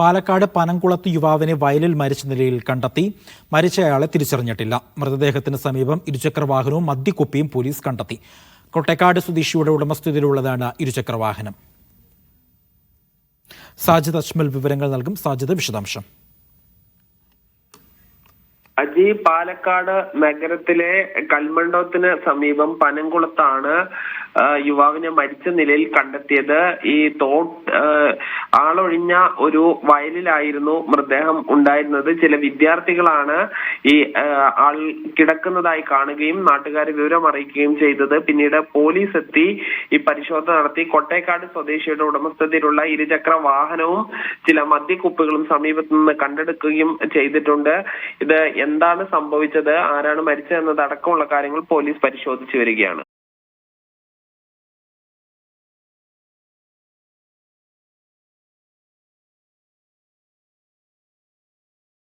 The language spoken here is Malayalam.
പാലക്കാട് പനംകുളത്ത് യുവാവിനെ വയലിൽ മരിച്ച നിലയിൽ കണ്ടെത്തി. മരിച്ചയാളെ തിരിച്ചറിഞ്ഞിട്ടില്ല. മൃതദേഹത്തിന് സമീപം ഇരുചക്ര വാഹനവും മദ്യക്കുപ്പിയും പോലീസ് കണ്ടെത്തി. കൊട്ടേക്കാട് സ്വദേശിയുടെ ഉടമസ്ഥതയിലുള്ളതാണ് ഇരുചക്ര വാഹനം സാജിദ് അജ്മൽ വിവരങ്ങൾ നൽകും. സാജിദ് വിശദാംശം. അജി പാലക്കാട് നഗരത്തിലെ കൽമണ്ഡോത്തിന് സമീപം പനംകുളത്താണ് യുവാവിനെ മരിച്ച നിലയിൽ കണ്ടെത്തിയത് ഈ ആ, ആളൊഴിഞ്ഞ ഒരു വയലിലായിരുന്നു മൃതദേഹം ഉണ്ടായിരുന്നത്. ചില വിദ്യാർത്ഥികളാണ് ഈ ആൾ കിടക്കുന്നതായി കാണുകയും നാട്ടുകാരെ വിവരം അറിയിക്കുകയും ചെയ്തത്. പിന്നീട് പോലീസ് എത്തി ഈ പരിശോധന നടത്തി. കൊട്ടേക്കാട് സ്വദേശിയുടെ ഉടമസ്ഥതയിലുള്ള ഇരുചക്ര വാഹനവും ചില മദ്യക്കുപ്പികളും സമീപത്തു നിന്ന് കണ്ടെടുക്കുകയും ചെയ്തിട്ടുണ്ട്. ഇത് എന്താണ് സംഭവിച്ചത്? ആരാണ് മരിച്ചത് എന്നതടക്കമുള്ള കാര്യങ്ങൾ പോലീസ് പരിശോധിച്ചു വരികയാണ്.